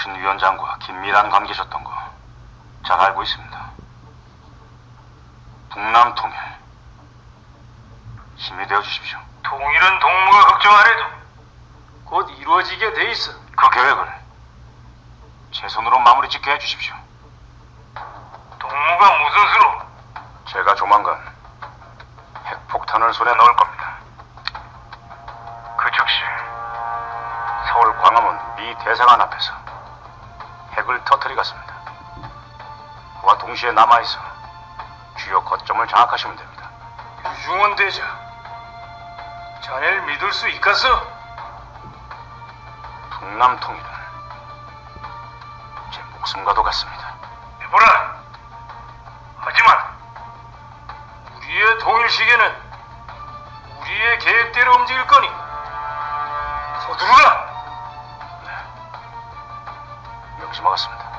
박정춘 위원장과 긴밀한 관계셨던 거 잘 알고 있습니다. 북남 통일 힘이 되어 주십시오. 통일은 동무가 걱정 안 해도 곧 이루어지게 돼 있어. 그 계획을 제 손으로 마무리 짓게 해주십시오. 동무가 무슨 수로? 제가 조만간 핵폭탄을 손에 넣을 겁니다. 그 즉시 서울 광화문 미 대사관 앞에서 핵을 터뜨리겠습니다. 그와 동시에 남아있어 주요 거점을 장악하시면 됩니다. 유중원 대장, 자네를 믿을 수 있겠어? 북남 통일은 제 목숨과도 같습니다. 해보라. 하지만 우리의 통일 시계는 우리의 계획대로 움직일 거니 서두르라. 명심하겠습니다.